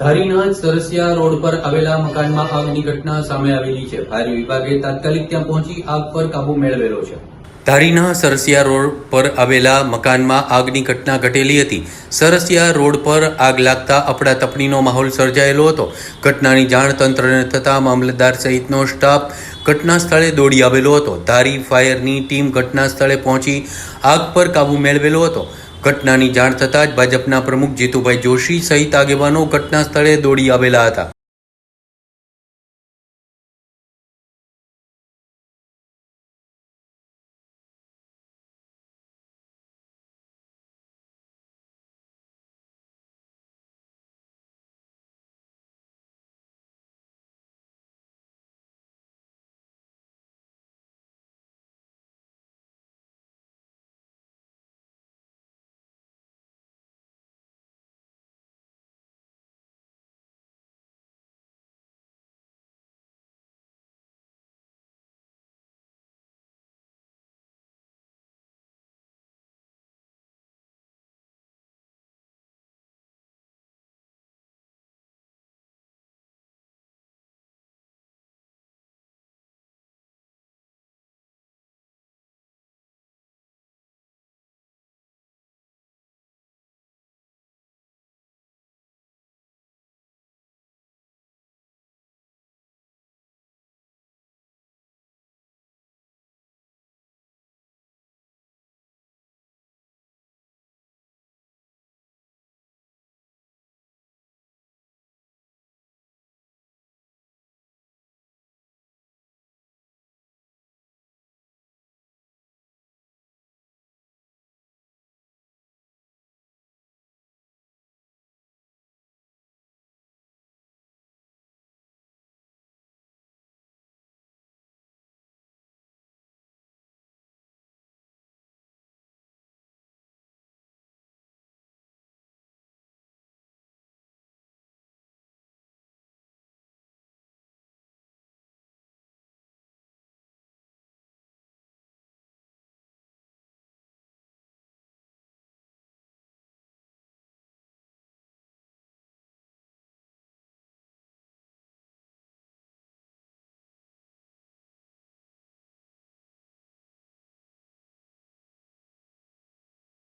ધારીના Sarasiya road પર આવેલા મકાનમાં આગની ઘટના સામે આવેલી છે. ફાયર વિભાગે તાત્કાલિક ત્યાં પહોંચી આગ પર કાબુ મેળવેલો છે. ધારીના સરસિયા રોડ પર આવેલા મકાનમાં આગની ઘટના ઘટેલી હતી. સરસિયા રોડ પર આગ લાગતા અફડાતફડીનો માહોલ સર્જાયેલો હતો. ઘટનાની જાણ તંત્રને થતાં મામલતદાર સહિતનો સ્ટાફ ઘટના સ્થળે દોડી આવેલો હતો. ધારી ફાયરની ટીમ ઘટના સ્થળે પહોંચી આગ પર કાબુ મેળવેલો હતો. ઘટનાની જાણ થતાં જ ભાજપના પ્રમુખ જીતુભાઈ જોશી સહિત આગેવાનો ઘટના સ્થળે દોડી આવેલા હતા.